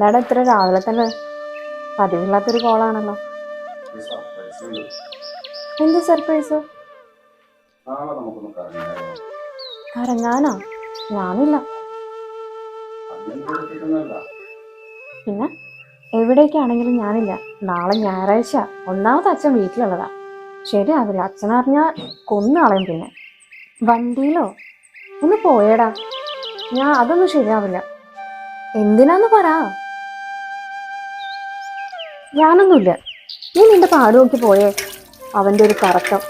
എന്താണ് ഇത്ര രാവിലെ തന്നെ പതിവില്ലാത്തൊരു കോളാണല്ലോ. എന്ത് സർപ്രൈസ്? കറങ്ങാനോ? ഞാനില്ല. പിന്നെ? എവിടേക്കാണെങ്കിലും ഞാനില്ല. നാളെ ഞായറാഴ്ച ഒന്നാമത്തെ അച്ഛൻ വീട്ടിലുള്ളതാ. ശരിയാവില്ല അച്ഛൻ അറിഞ്ഞാൽ കൊന്നാളയും പിന്നെ. വണ്ടിയിലോ? ഒന്ന് പോയേടാ. ഞാൻ അതൊന്നും ശരിയാവില്ല. എന്തിനാന്ന് പറ. ഞാനൊന്നുമില്ല. നീ നിന്റെ പാട് നോക്കി പോയേ അവന്റെ ഒരു കറക്കം.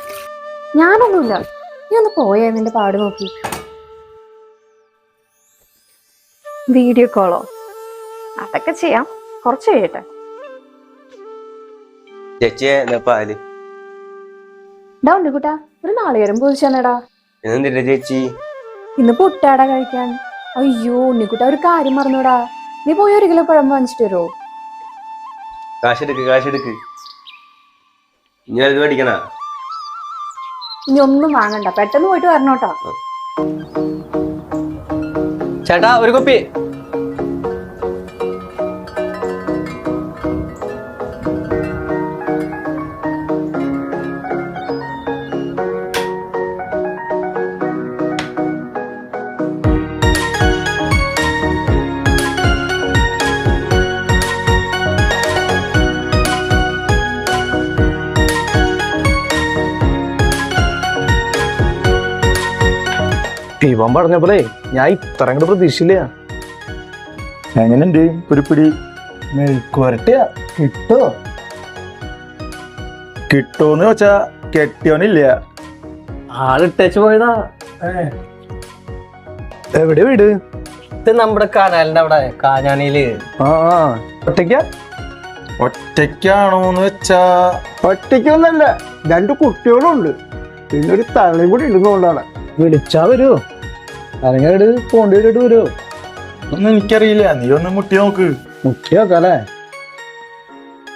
ഞാനൊന്നുമില്ല. നീ ഒന്ന് പോയേ നിന്റെ പാട് നോക്കി. വീഡിയോ കോളോ? അതൊക്കെ ചെയ്യാം. കുറച്ച് കഴിയട്ടെ. ചേച്ചിയെ എന്നാ പാൽ? ഡാ ഉണ്ണിക്കുട്ടാ ഒരു നാളികേരം ചേച്ചി? ഇന്ന് പുട്ടാടാ കഴിക്കാൻ. അയ്യോ ഉണ്ണിക്കുട്ട ഒരു കാര്യം മറന്നൂടാ. നീ പോയി ഒരു കിലോ പഴം വാങ്ങിച്ചിട്ട് വരുമോ കാശെടുക്ക് കാശെടുക്ക്. ഇനി അത് മേടിക്കണ? ഇനി ഒന്നും വാങ്ങണ്ട. പെട്ടെന്ന് പോയിട്ട് വരണോട്ടോ. ചേട്ടാ ഒരു കുപ്പി. ഇവൻ പറഞ്ഞപ്പോഴേ ഞാൻ ഇത്ര അങ്ങോട്ട് പ്രതീക്ഷയില്ല എങ്ങനെയുണ്ട്? ഒരു പിടി മെഴുക്കുവരട്ടിയാ കിട്ടോ? കിട്ടോന്ന് വെച്ചാ കെട്ടിയോനില്ല. ആളിട്ടേച്ച് പോയതാ. എവിടെ വീട്? ഇത് നമ്മുടെ കനാലിന്റെ അവിടെ കാഞ്ഞാണിയിൽ ആ ആ. ഒറ്റയ്ക്ക? ഒറ്റയ്ക്കാണോന്ന് വെച്ചാ ഒറ്റയ്ക്കൊന്നല്ല രണ്ട് കുട്ടികളുണ്ട്. പിന്നെ ഒരു തള്ളയും കൂടി ഇടുന്നോണ്ടാണ് വിളിച്ചാ വരുമോ അല്ലെങ്കിൽ പോണ്ടി വരിട്ട് വരുമോ ഒന്നും എനിക്കറിയില്ല. നീ ഒന്ന് മുട്ടി നോക്ക്. മുട്ടി നോക്കാല്ലേ?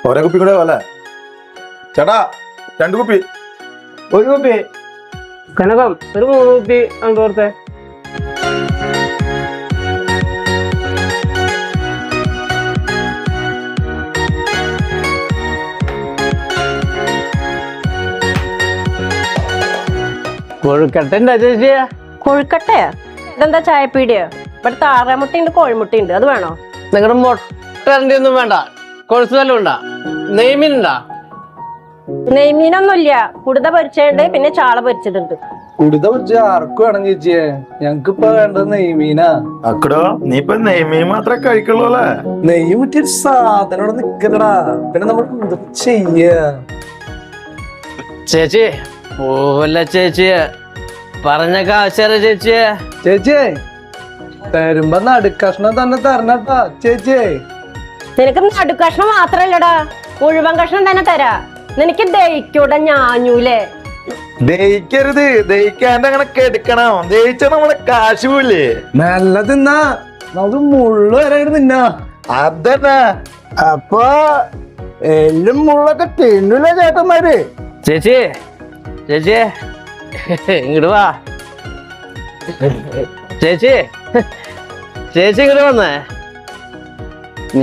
ഒരേ കുപ്പി കൂടെ പോലെ ചേട്ടാ രണ്ടു കുപ്പി. ഒരു കുപ്പി. കനകം ഒരു മൂന്ന് കുപ്പി അങ്ങോട്ടേ കൊഴുക്കട്ടന്റെ ചേച്ചിയാ കൊഴുക്കട്ടയാ? ഇതെന്താ ചായപ്പീടിയോ? ഇവിടെ കോഴിമുട്ട ഉണ്ട്. അത് വേണോ? നിങ്ങളുടെ മുട്ടന്റെ ഒന്നും വേണ്ട. കൊഴുത്ത് വല്ലതും ഉണ്ടാ. നെയ്മീനുണ്ടാ നെയ്മീനൊന്നുമില്ല. കുടുത പൊരിച്ചുണ്ട് പിന്നെ ചാള പൊരിച്ചതുണ്ട്. കുടുത പൊരിച്ച ആർക്കും വേണം ചേച്ചിയെ? ഞങ്ങക്ക് ഇപ്പൊ വേണ്ടത് നെയ്മീനാ. അക്കടോ നീ ഇപ്പൊ നെയ്മീൻ മാത്രമേ കഴിക്കുള്ളൂ അല്ലേ? നെയ്യ് മുറ്റിയ സാധനം ഇവിടെ നിക്കലടാ പിന്നെ നമ്മൾ എന്ത് ചെയ്യാ? ചേച്ചി പോവല്ല ചേച്ചി പറഞ്ഞ ചേച്ചിയെ. ചേച്ചി ചേച്ചിയെ തരുമ്പോ നടുക്കഷ്ണം തന്നെ തരണട്ടാ ചേച്ചിയെ. നിനക്ക് നടുക്കഷ്ണം മാത്രല്ലടാ. ഉഴുവൻ കഷ്ണം തന്നെ തരാ. നിനക്ക് ദഹിക്കൂടെ ഞാഞ്ഞൂലേ. ദഹിക്കരുത് ദഹിക്കാണ്ട് അങ്ങനെ കെടുക്കണം. ദഹിച്ച നമ്മളെ കാശ് പോയില്ലേ നല്ല തിന്നാ. നമുക്ക് മുള്ളു വരായിട്ട് തിന്നാ. അതന്നെ. അപ്പൊ എല്ലും മുള്ളൊക്കെ തിന്നൂല ചേട്ടന്മാര്? ചേച്ചി ചേച്ചി. ഇങ്ങോട്ട് വാ. ചേച്ചി. ചേച്ചി ഇങ്ങോട്ട് വന്നേ.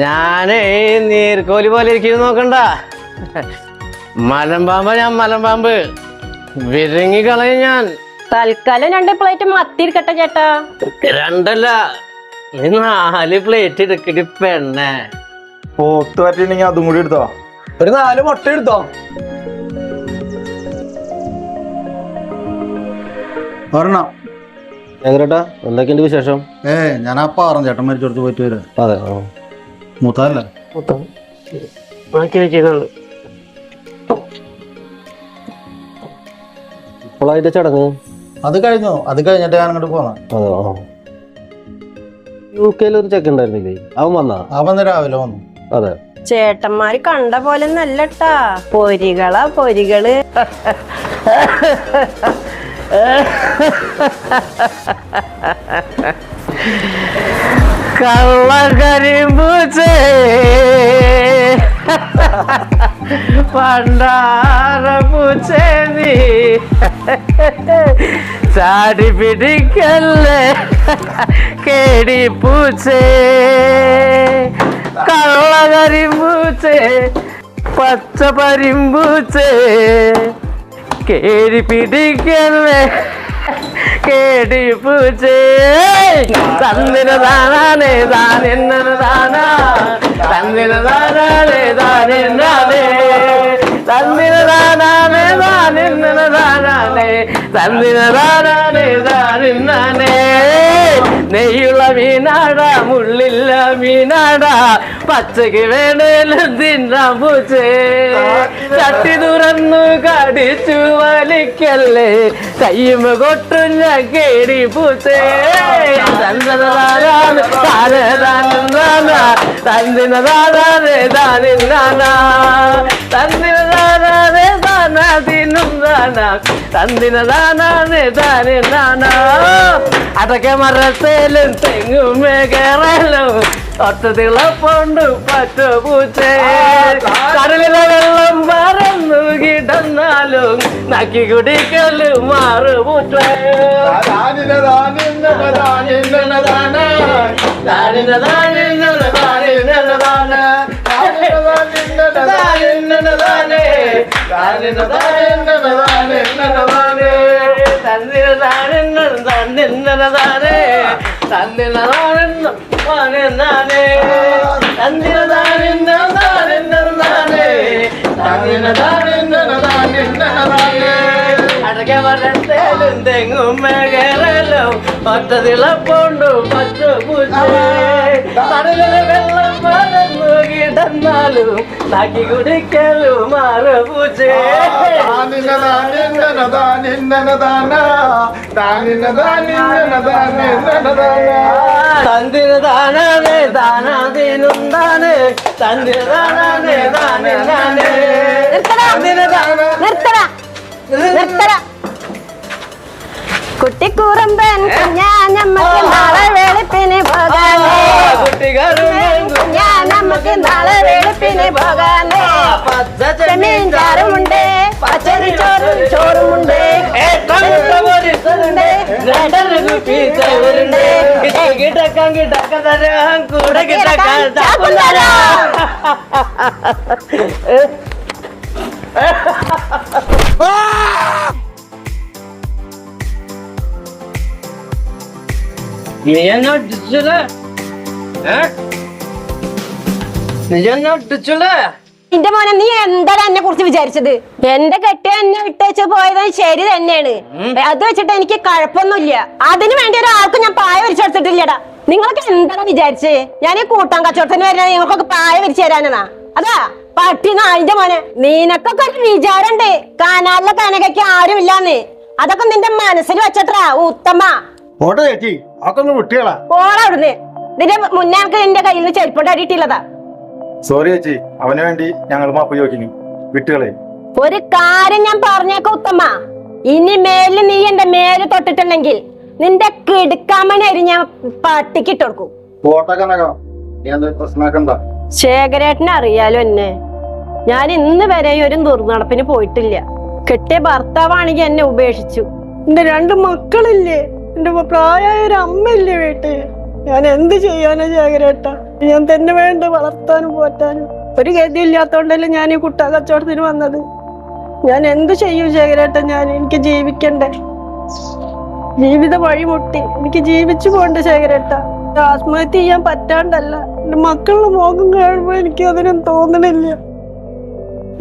ഞാനേ നീർക്കോലി പോലെ ഇരിക്കുന്നു നോക്കണ്ട. മലമ്പാമ്പ ഞാൻ മലമ്പാമ്പ്. വിരങ്ങി കളയും ഞാൻ. തൽക്കാലം രണ്ട് പ്ലേറ്റ് മത്തിരിക്കട്ടെ ചേട്ടാ. രണ്ടല്ല. നീ നാല് പ്ലേറ്റ് എടുക്കടി പെണ്ണേ. പോത്ത് പറ്റിണ്ടെങ്കിൽ അതും കൂടി എടുത്തോ? ഒരു നാല് മുട്ട എടുത്തോ? ഒരെണ്ണം. എങ്ങനെട്ടാ എന്തൊക്കെയുണ്ട് വിശേഷം? ഏ ഞാൻ ആ പാറം ചേട്ടൻ മരിച്ചെടുത്ത് പോയിട്ട് വരാം. അതെ മൂത്തല്ലേ ബാക്കി വെച്ചിട്ടുണ്ട് ഇപ്പോഴായിട്ട് ചടങ്ങ്? അത് കഴിഞ്ഞു. അത് കഴിഞ്ഞിട്ട് ഞാൻ അങ്ങോട്ട് പോന്ന. അതെ യു കെയിൽ ഒരു ചെക്ക് ഉണ്ടായിരുന്നില്ലേ? അവൻ വന്നാ? അവൻ രാവിലെ വന്നു. അതെ. ചേട്ടന്മാര് കണ്ട പോലെ നല്ലട്ടാ പൊരികളാ പൊരികൾ. കള്ളക്കരിമ്പൂച്ചേ പണ്ടാര പൂച്ചേ നീ. ചാടി പിടിക്കല്ലേ? കേടി പൂച്ചേ. കള്ളകരിമ്പൂച്ചേ പച്ച. കേടി പിടിക്കല്ലേ കേടി പൂച്ചേ തന്നിന താനാനേ താനെന്ന താനാ തന്നിന താനാനേ താനെന്നാനേ തന്നിന താനാനേ താനെന്ന താനാനേ തന്നിന താനാനേ താനെന്നാനേ നെയ്യുള്ള മീനാടാ മുള്ളില്ല മീനാടാ. പച്ചക്ക് വേണേലും തിന്നാൻ പൂച്ചേ. ചട്ടി തുറന്നു കടിച്ചു വലിക്കല്ലേ. കയ്യുമ കൊട്ടും ഞാൻ കേടി പൂച്ചേ. തന്നതാണ് താനേ താനാ തന്നിന താനാനേ താനിന്നാനാ താനാനേ താനാ തിന്നും താനാ തന്നിന താനാനേ താനിന്നാനാ അതൊക്കെ മരത്തേലും തെങ്ങുമേ കയറലും ഒറ്റ തിളപ്പുണ്ട് പറ്റ പൂച്ചേ. കടലിലെ വെള്ളം പറന്നു കിടന്നാലും നക്കി കുടിക്കലും മാറു പൂച്ചേ. താനിന താനിന്ന താനിന്ന താന താനിന താനിന്ന താനിന്ന താനിന്ന താനേ തന്നിന താനിന്ന താനിന്ന താനേ അടക്കെ വരത്തേലും തെങ്ങും മേഖലോ ഒറ്റ തിളപ്പുണ്ടു പച്ച പൂച്ചേ കടലിലെ വെള്ളം പരന്നു കിടന്നാലും നാക്കി കുടിക്കലും മാറു പൂച്ചേ തന്തിന് താനാനേ താനാതിനും താനേ തന്തിന് താനാനേ താനേ താനേ നിർത്തടാ. തന്തിന് താനാ നിർത്തടാ നിർത്തടാ കുട്ടിക്കൂറമ്പൻ ഞാൻ നമുക്ക് നാളെ വെളുപ്പിന് പോകാനേ ഞാൻ നമുക്ക് നാളെ വെളുപ്പിന് പോകാനേ ചെമ്മീൻ ചാറുമുണ്ട് പച്ചരി ചോറും ചോറുമുണ്ട് കൂടെ കിടക്കാൻ ചാക്കുന്തരാ. ഒട്ടിച്ചല്ലേ എന്നെ ഒട്ടിച്ചത് നീ നിന്റെ മോനെ നീ എന്താണ് എന്നെ കുറിച്ച് വിചാരിച്ചത്? എന്റെ കെട്ടി എന്നെ വിട്ടേച്ച് പോയത് ശരി തന്നെയാണ്. അത് വെച്ചിട്ട് എനിക്ക് കഴപ്പൊന്നുമില്ല അതിനു വേണ്ടി ഒരാൾക്ക് ഞാൻ പായ വരിച്ചു കൊടുത്തിട്ടില്ലടാ. നിങ്ങളൊക്കെ എന്താണ് വിചാരിച്ചേ? ഞാൻ ഈ കൂട്ടാൻ കച്ചവടത്തിന് വരുന്ന നിങ്ങൾക്കൊക്കെ പായ വിരിച്ചു തരാനാ. അതാ പട്ടി നായിന്റെ മോനെ. നിനക്കൊക്കെ ഒരു വിചാരണ്ട് കാനാലിലെ കനകയ്ക്ക് ആരുമില്ലാന്ന്. അതൊക്കെ നിന്റെ മനസ്സിൽ വെച്ചിട്ടാ ഉത്തമ. ചേച്ചി. അതൊക്കെ ഒന്ന് വിട്ടുകളാ പോടാ അവിടുന്ന് ഇതിന്റെ മുന്നേ എനിക്ക് നിന്റെ കയ്യിൽ നിന്ന് ചെരുപ്പോട്ട് അടിയിട്ടില്ലതാ. സോറി ചേച്ചി അവന് വേണ്ടി ഞങ്ങൾ മാപ്പ് ചോദിക്കുന്നു. വിട്ടുകളെ. ഒരു കാര്യം ഞാൻ പറഞ്ഞേക്ക ഉത്തമ്മ ഇനി മേലിൽ നീ എന്റെ മേൽ തൊട്ടിട്ടുണ്ടെങ്കിൽ നിന്റെ കിടുക്കാമണി അരി ഞാൻ പട്ടിക്ക് ഇട്ടുകൊടുക്കും നീ എന്താ പ്രശ്നമാക്കണ്ട ശേഖരേട്ടനെ അറിയാലോ എന്നെ. ഞാൻ ഇന്ന് വരെ ഒരു ദുർനടപ്പിന് പോയിട്ടില്ല. കെട്ടിയ ഭർത്താവാണെങ്കിൽ എന്നെ ഉപേക്ഷിച്ചു. എന്റെ രണ്ട് മക്കളില്ലേ? എന്റെ പ്രായമായ ഒരു അമ്മയില്ലേ വീട്ടിൽ? ഞാൻ എന്ത് ചെയ്യാനാ ജാഗ്രത? ഞാൻ തന്നെ വേണ്ട വളർത്താനും പോറ്റാനും? ഒരു ഗതിയില്ലാത്തോണ്ടല്ലേ ഞാൻ ഈ കുട്ട കച്ചവടത്തിന് വന്നത്. ഞാൻ എന്ത് ചെയ്യും ജാഗ്രത? ഞാൻ എനിക്ക് ജീവിക്കണ്ടേ? ജീവിത വഴിമുട്ടി. എനിക്ക് ജീവിച്ചു പോണ്ട ശേഖരേട്ട ആത്മഹത്യ ചെയ്യാൻ പറ്റാണ്ടല്ല. എന്റെ മക്കളുടെ മോഹം കാണുമ്പോ എനിക്ക് അതിനും തോന്നണില്ല.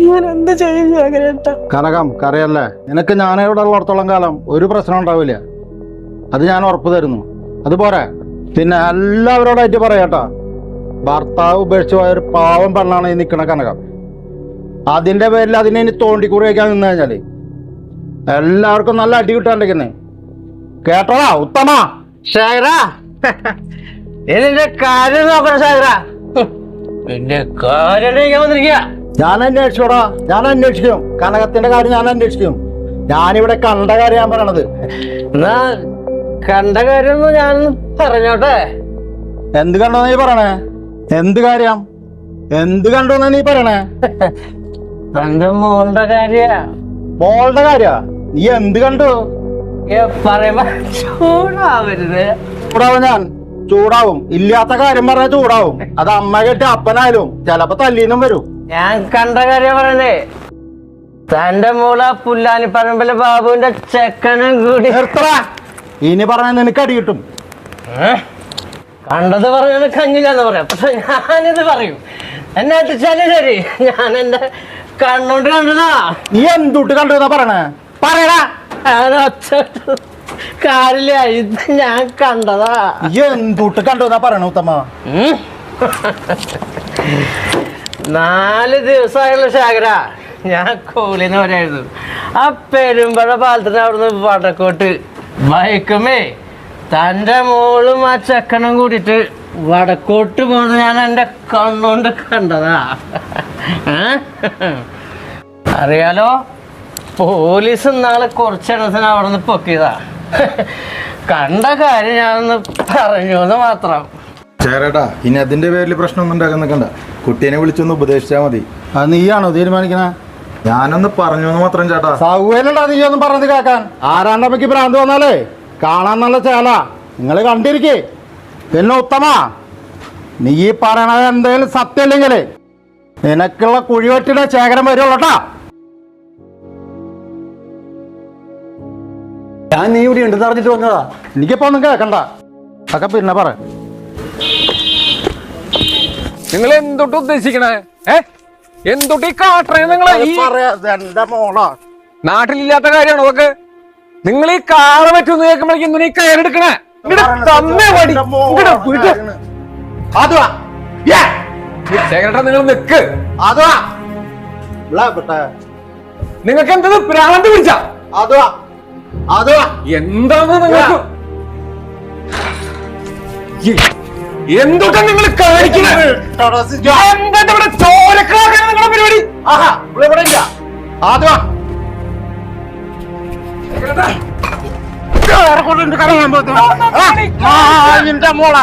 ഞാൻ എന്ത് ചെയ്യും ശേഖരേട്ട കനകം കറിയല്ലേ നിനക്ക് ഞാൻ ഇവിടെ ഉള്ളിടത്തോളം കാലം ഒരു പ്രശ്നം ഉണ്ടാവില്ല. അത് ഞാൻ ഉറപ്പ് തരുന്നു. അത് പോരെ. പിന്നെ എല്ലാവരോടായിട്ട് പറയാട്ടോ. ഭർത്താവ് ഉപേക്ഷിച്ച് പോയ ഒരു പാവം പെണ്ണാണ് ഈ നിൽക്കണ കനകം. അതിന്റെ പേരിൽ അതിനെ ഇനി തോണ്ടിക്കുറി വയ്ക്കാൻ നിന്ന് കഴിഞ്ഞാൽ എല്ലാവർക്കും നല്ല അടി കിട്ടാണ്ടിരിക്കുന്നേ. കേട്ടോടാ ഉത്തമ. ശേഖര. ഇതിന്റെ കാര്യം നോക്കണം ശേഖര. എന്റെ കാര്യം ഞാൻ വന്നിരിക്കുക. ഞാൻ അന്വേഷിച്ചോടാ. ഞാൻ അന്വേഷിക്കും. കനകത്തിന്റെ കാര്യം ഞാൻ അന്വേഷിക്കും. ഞാനിവിടെ കണ്ട കാര്യം ഞാൻ പറയണത്. എന്നാ കണ്ട കാര്യം ഞാൻ പറഞ്ഞോട്ടെ? എന്ത് കണ്ടോ നീ പറയണേ? എന്ത് കാര്യം? എന്ത് കണ്ടോ നീ പറയണേ? തന്റെ മോളുടെ കാര്യ. മോളുടെ കാര്യ? നീ എന്ത് കണ്ടു? പറയുമ്പോ ചൂടാവരുത്. ചൂടാവും ഞാൻ? ചൂടാവും. ഇല്ലാത്ത കാര്യം പറഞ്ഞാൽ ചൂടാവും. അത് അമ്മ കെട്ടി അപ്പനായാലും ചിലപ്പോ തല്ലീനും വരും. ഞാൻ കണ്ട കാര്യം പറയണേ. തന്റെ മോള പുല്ലാനി പറമ്പിലെ ബാബുവിന്റെ ചെക്കനും കൂടി. നിർത്തടാ. ഇനി പറഞ്ഞാൽ നിനക്ക് അടി കിട്ടും? കണ്ടത് പറഞ്ഞാൽ കഞ്ഞില്ലാന്ന് പറയാം. പക്ഷെ ഞാനിത് പറയും. എന്നെ എത്തിച്ചാലും ശരി. ഞാൻ എന്റെ കണ്ണോണ്ട് കണ്ടതാ. നീ എന്തുട്ട് കണ്ടു പറയണ? പറയടാ. ഒച്ച ഇത് ഞാൻ കണ്ടതാ. എന്തുട്ട് കണ്ടു പറയണ ഉത്തമ. നാല് ദിവസമായുള്ള ശാഖര. ഞാൻ കൂലിന്ന് പറയായിരുന്നു ആ പെരുമ്പഴ പാലത്തിന് അവിടുന്ന് വടക്കോട്ട്. ബൈക്കുമേ തന്റെ മോളും ആ ചെക്കനും കൂടിയിട്ട് വടക്കോട്ട് പോകുന്നത് ഞാൻ എന്റെ കണ്ണുകൊണ്ട് കണ്ടതാ? അറിയാലോ? പോലീസ് നാളെ കുറച്ചെണ്ണത്തിന് അവിടെ നിന്ന് പൊക്കിയതാ. കണ്ട കാര്യം ഞാനൊന്ന് പറഞ്ഞു എന്ന് മാത്രം. ചേരേട്ടാ ഇനി അതിന്റെ പേരിൽ പ്രശ്നമൊന്നും ഉണ്ടാക്കാൻ നിൽക്കണ്ട. കുട്ടീനെ വിളിച്ചൊന്ന് ഉപദേശിച്ചാൽ മതി. അത് നീയാണോ തീരുമാനിക്കണേ? ഞാനൊന്ന് പറഞ്ഞു മാത്രം ചേട്ടാ. സൗകര്യണ്ടാ നീ ഒന്നും പറഞ്ഞത് കേക്കാൻ ആരാണ്ടമ്മയ്ക്ക് ഭ്രാന്ത് വന്നാലേ? കാണാൻ നല്ല ചേല. നിങ്ങൾ കണ്ടിരിക്കേ. പിന്നെ ഉത്തമ നീ ഈ പറയണത് എന്തെങ്കിലും സത്യമില്ലെങ്കിൽ നിനക്കുള്ള കുഴിവെട്ടിയുടെ ശേഖരം വരുള്ളൂട്ടാ ഞാൻ നീ ഇവിടെ ഉണ്ടെന്ന് അറിഞ്ഞിട്ട് വന്നതാ. എനിക്കിപ്പോ ഒന്നും കേക്കണ്ട അതൊക്കെ പിന്നെ പറ. നിങ്ങൾ എന്തൊട്ട് ഉദ്ദേശിക്കണേ? ഏ? എന്തൊട്ട് ഈ കാട്ടറേ നിങ്ങളെ ഈ എന്റെ മോളാ? നാട്ടിലില്ലാത്ത കാര്യമാണ്. അതൊക്കെ നിങ്ങൾ ഈ കാള പറ്റുന്ന കേൾക്കുമ്പോഴേക്കും എന്തിനാ ഈ കയറെടുക്കണേ ഇങ്ങട് തന്നേ വടി. ഇങ്ങട് വിട്. അതുവാ ശേഖരേട്ടാ നിങ്ങൾ നിക്ക്. അതുവാ. നിങ്ങൾക്ക് എന്തത്? പ്രാന്ത് പിടിച്ച? അതുവാ അതുവാ എന്താണ് നിങ്ങൾക്ക്? എന്തൊക്കെ നിങ്ങൾ കാണിക്കുന്നത് ചോരക്കളാക്കാൻ നിങ്ങളുടെ പരിപാടി? ആഹാ ഇവിടെ ഇവിടെ ഇല്ല? അതുവാ മാവിന്റെ മോള.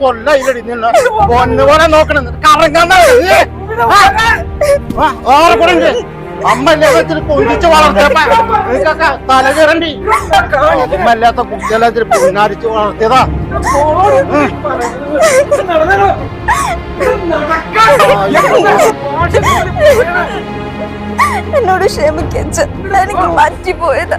കൂടി നിന്നെ. പൊന്നുപോലെ നോക്കണം കറങ്ങാൻ ഇത്തിരി വളർത്തിയപ്പ നിനക്കൊക്കെ തല കയറണ്ടി കുട്ടികളെ ഇത്തിരി വളർത്തിയതാ. എന്നോട് ക്ഷമിക്കച്ച എനിക്ക് പറ്റിപ്പോയതാ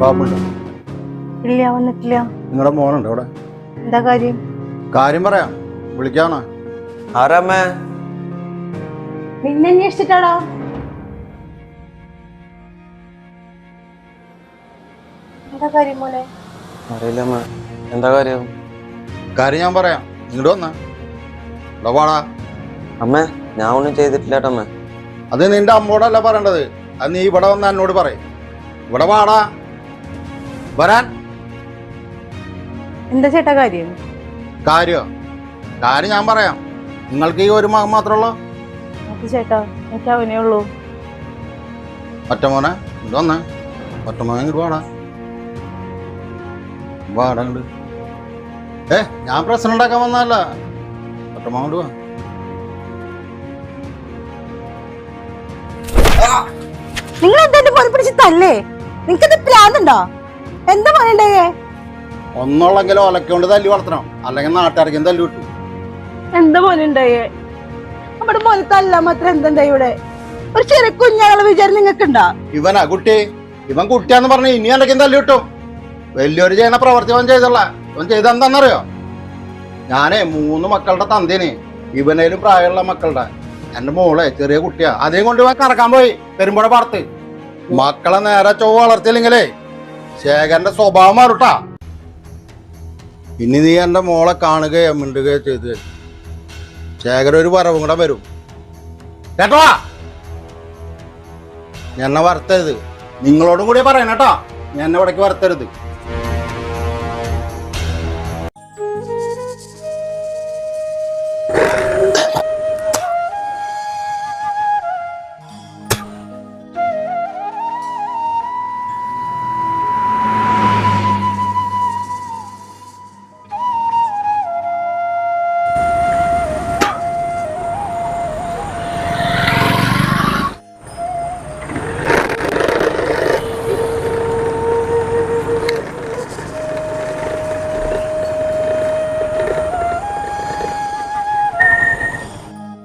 ബാബുണ്ട ഇല്ല വന്നിട്ടില്ല. നിങ്ങളുടെ മോനുണ്ട് അവിടെ. എന്താ കാര്യം? കാര്യം പറയാം. വിളിക്കാണോ ആരാമ്മേ? നിന്നെ അന്വേഷിച്ചിട്ടാടാ എന്താ കാര്യം മോനെ? എന്താ കാര്യം? കാര്യം ഞാൻ പറയാം. ഇങ്ങോട്ട് വന്ന. ഇവിടെ വാടാ. അമ്മേ ഞാൻ ഒന്നും ചെയ്തിട്ടില്ല അമ്മ അത് നിന്റെ അമ്മോടല്ല പറയേണ്ടത്. അത് നീ ഇവിടെ വന്ന എന്നോട് പറയും. ഇവിടെ വാടാ. വരാൻ? എന്താ ചേട്ടാ കാര്യം? കാര്യോ? കാര്യം ഞാൻ പറയാം. നിങ്ങൾക്ക് ഈ ഒരു മകൻ മാത്രമല്ലോ ചേട്ടാ എനിക്ക് അവനേ ഉള്ളൂ. ഒറ്റമോനെ ഇത് വന്നേ. ഒറ്റമോനെ ഇങ്ങോട്ട് വാടാ. വാടാ ഇങ്ങോട്ട് ഏ ഞാൻ പ്രശ്നം ഉണ്ടാക്കാൻ വന്നതല്ല. ഒറ്റമോൻ വാ. നിങ്ങൾ എന്താ എന്റെ തല്ലേ? തല്ലേ നിങ്ങക്ക് പ്രാന്തുണ്ടോ എന്താ പറയണ്ടേ? ഒന്നുള്ളെങ്കിലും ഒലക്കൊണ്ട് തല്ലി വളർത്തണം. അല്ലെങ്കിൽ നാട്ടുകാർക്കും തല്ലി വിട്ടു എന്താ പോലെ ഉണ്ടായേ? നമ്മുടെ മോനെ തല്ല മാത്രം എന്തുണ്ടായി ഇവിടെ? ഒരു ചെറിയ കുഞ്ഞാളെ വിചാരം നിങ്ങൾക്ക് ഉണ്ടാ ഇവനാ കുട്ടി. ഇവൻ കുട്ടിയാന്ന് പറഞ്ഞ ഇനി എന്തൊക്കെയും തല്ലി കിട്ടും. വലിയൊരു ചെയ്യുന്ന പ്രവർത്തി അവൻ ചെയ്തല്ല അവൻ ചെയ്തെന്താണെന്നറിയോ ഞാനേ മൂന്ന് മക്കളുടെ തന്തേന്. ഇവനേലും പ്രായമുള്ള മക്കളുടെ. എന്റെ മോളെ ചെറിയ കുട്ടിയാ. അതേം കൊണ്ട് ഇവൻ കറക്കാൻ പോയി. പെരുമ്പുഴ പാടത്ത്. മക്കളെ നേരെ ചൊവ്വ വളർത്തിയില്ലെങ്കിലേ ശേഖരന്റെ സ്വഭാവം മാറുട്ടാ. ഇനി നീ എന്റെ മോളെ കാണുകയോ മിണ്ടുകയോ ചെയ്ത് ശേഖരൻ ഒരു വരവും കൂടെ വരും. കേട്ടോ? എന്നെ വരത്തരുത്. നിങ്ങളോടും കൂടി പറയണം കേട്ടോ. എന്നെ ഇവിടേക്ക് വരത്തരുത്.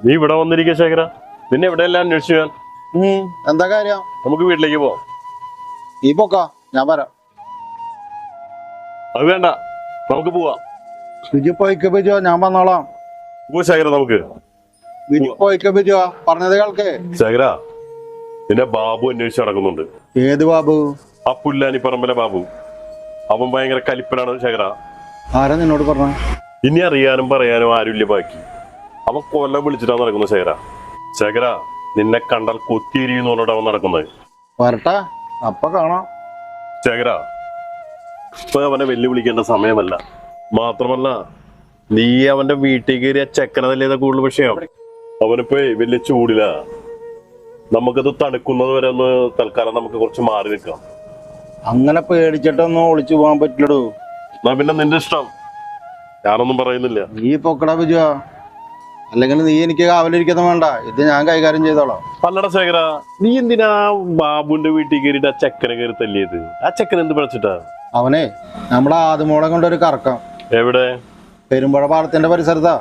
നീ ഇവിടെ വന്നിരിക്ക ശേഖര. നിന്നെ എവിടെയെല്ലാം അന്വേഷിച്ചു ഞാൻ. എന്താ കാര്യം? നമുക്ക് വീട്ടിലേക്ക് പോവാം. ഈ പൊക്ക ഞാൻ വരാം. അത് വേണ്ട നമുക്ക് പോവാം. ബിജു പോയിക്കോ ബിജു ഞാൻ വന്നോളാം. പോ ശേഖര നമുക്ക്. ബിജു പോയിക്ക ബിജു പറഞ്ഞത് കേൾക്കേ. ശേഖര നിന്നെ ബാബു അന്വേഷിച്ച് നടക്കുന്നുണ്ട്. ഏത് ബാബു? ആ പുല്ലാനി പറമ്പലെ ബാബു. അവൻ ഭയങ്കര കലിപ്പനാണ് ശേഖര. ആരാ നിന്നോട് പറഞ്ഞ? ഇനി അറിയാനും പറയാനും ആരുമില്ല ബാക്കി. അവൻ കൊല്ലം വിളിച്ചിട്ടാ നടക്കുന്നത് ശേഖര. ശേഖര നിന്നെ കണ്ടാൽ കൊത്തിയിരിക്കുന്നോണ്ടാണ് അവൻ നടക്കുന്നത്. വരട്ടെ അപ്പൊ കാണാം. ശേഖര ഇപ്പൊ അവനെ വെല്ലുവിളിക്കേണ്ട സമയമല്ല. മാത്രമല്ല നീ അവന്റെ വീട്ടിൽ കയറിയ ചെക്കനതല്ലേ കൂടുതൽ വിഷയം? അവനിപ്പോ വലിയ ചൂടില. നമുക്കത് തണുക്കുന്നത് വരെ ഒന്ന് തൽക്കാലം നമുക്ക് കുറച്ച് മാറി നിൽക്കാം. അങ്ങനെ പേടിച്ചിട്ടൊന്നും ഒളിച്ചു പോകാൻ പറ്റില്ലടൂ. എന്നാ പിന്നെ നിന്റെ ഇഷ്ടം. ഞാനൊന്നും പറയുന്നില്ല. നീ പൊക്കടാ ബിജു അല്ലെങ്കിൽ നീ എനിക്ക് കാവലിരിക്കുന്ന വേണ്ട. ഇത് ഞാൻ കൈകാര്യം ചെയ്തോളാം. പല്ലട ശേഖര നീ എന്തിനാ ബാബുന്റെ വീട്ടിൽ കയറിയിട്ട് ആ ചക്കര കയറി തല്ലിയത്? ആ ചക്കര എന്ത് പഠിച്ചിട്ടാ അവനെ നമ്മുടെ ആദ്യമോളെ കൊണ്ടൊരു കറക്കം. എവിടെ? പെരുമ്പഴ പാടത്തിന്റെ പരിസരത്താ.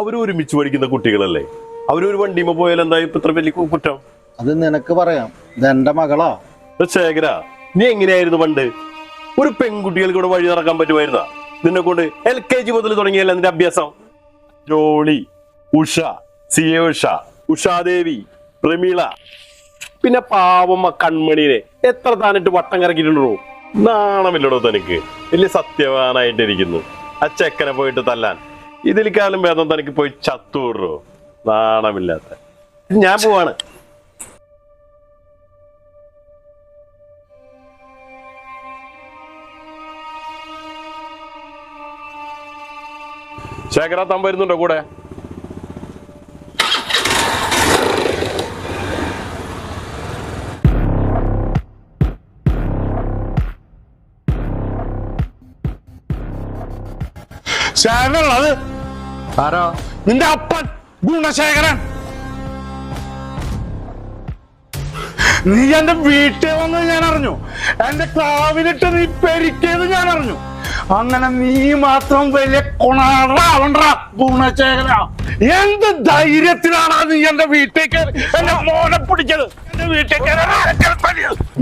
അവർ ഒരുമിച്ച് പഠിക്കുന്ന കുട്ടികളല്ലേ? അവരൊരു വണ്ടിമ പോയാൽ എന്താ ഇപ്പൊ ഇത്ര വലിയ കുറ്റം? അത് നിനക്ക് പറയാം. ഇത് എന്റെ മകളാ. ശേഖര നീ എങ്ങനെയായിരുന്നു പണ്ട്? ഒരു പെൺകുട്ടികൾക്ക് കൂടെ വഴി നടക്കാൻ പറ്റുമായിരുന്നാ? നിന്നെ കൊണ്ട് എൽ കെ ജി മുതൽ തുടങ്ങിയല്ല നിന്റെ അഭ്യാസം? Jolly Usha C A Usha Ushadevi Prameela. പിന്നെ പാവമ്മ കൺമണിനെ എത്ര താനിട്ട് വട്ടം കറക്കിയിട്ടുണ്ടോ? നാണമില്ലടോ തനിക്ക്. വലിയ സത്യവാനായിട്ടിരിക്കുന്നു. ആ ചെക്കനെ പോയിട്ട് തല്ലാൻ. ഇതിലേക്കാളും ഭേദം തനിക്ക് പോയി ചത്തൂറോ നാണമില്ലാത്ത. ഞാൻ പോവാണ്. ശേഖര താൻ വരുന്നുണ്ടോ കൂടെ? ശേഖരനുള്ളത് ആരോ? നിന്റെ അപ്പൻ ഗുണശേഖരൻ. നീ എന്റെ വീട്ടിൽ വന്നത് ഞാൻ അറിഞ്ഞു. എന്റെ ക്ലാവിലിട്ട് നീ പെരിക്കിയത് ഞാൻ അറിഞ്ഞു. അങ്ങനെ നീ മാത്രം വലിയ കൊണാറാവണ്ട എന്ത് ധൈര്യത്തിലാണ് നീ എന്റെ വീട്ടിൽ എന്റെ മോനെ പിടിച്ചത്? എന്റെ വീട്ടിൽ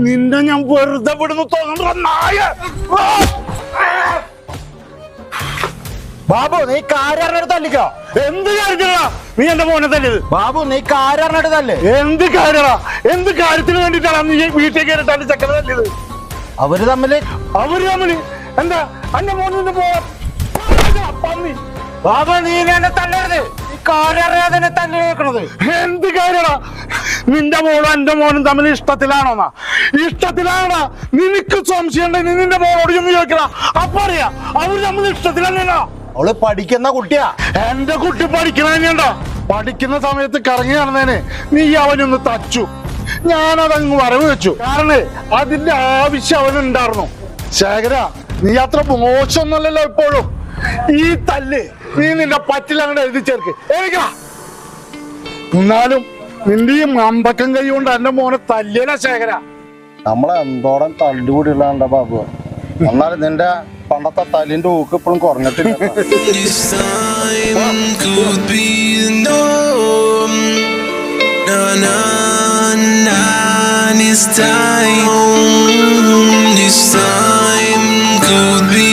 നിന്നെ ഞാൻ വെറുതെ വിടുന്നു തോന്നുന്നു നായ. ബാബു നീ കാരാറിനടുത്ത് തല്ലിക്കോ. എന്ത് കാര്യത്തിലാ നീ എന്റെ മോനെ തല്ലിയത്? ബാബു നീ കാരാറിനടുത്ത് തല്ലേ. എന്ത് കാര്യടാ? എന്ത് കാര്യത്തിന് വേണ്ടിട്ടാണ് നീ വീട്ടിൽ ചക്കര തല്ലിയത്? അവർ തമ്മിൽ അവർ തമ്മിൽ എന്താ എന്റെ മോനെ പോവാ. പന്നി. ബാബു നീ എന്നെ തല്ലരുത്. എന്നെ തല്ലി വെക്കണത് എന്ത് കാര്യടാ? നിന്റെ മോളും എന്റെ മോനും തമ്മിൽ ഇഷ്ടത്തിലാണോന്നാ? ഇഷ്ടത്തിലാണോ നിനക്ക് സംശയം നീ നിന്റെ മോളോട് ചെന്ന് ചോദിക്കടാ. അപ്പൊ അറിയാ അവർ തമ്മിൽ ഇഷ്ടത്തിലല്ലേടാ അവൾ പഠിക്കുന്ന കുട്ടിയാ. എന്റെ കുട്ടി പഠിക്കണ തന്നെയുണ്ടോ പഠിക്കുന്ന സമയത്ത് കറങ്ങി നടന്നേന് നീ അവനൊന്ന് തച്ചു. ഞാനതങ്ങ് വരവ് വെച്ചു. കാരണം അതിന്റെ ആവശ്യം അവനുണ്ടായിരുന്നു. ശേഖര നീ അത്ര മോശമൊന്നുമല്ലല്ലോ ഇപ്പോഴും. ഈ തല്ല് നീ നിന്റെ പറ്റില്ല അങ്ങോട്ട് എഴുതി ചേർക്ക്. എനിക്കാ എന്നാലും നിന്റെ ഈ മമ്പക്കം കൈ കൊണ്ട് എന്റെ മോനെ തല്ലിയല ശേഖര. നമ്മളെ എന്തോളം തല്ലുകൂടിയുള്ളതാണ്ട ബാബു. എന്നാലും നിന്റെ പണ്ടത്തെ തല്ലിന്റെ ഊക്ക് ഇപ്പോഴും കുറഞ്ഞിട്ടില്ല. This time. with me.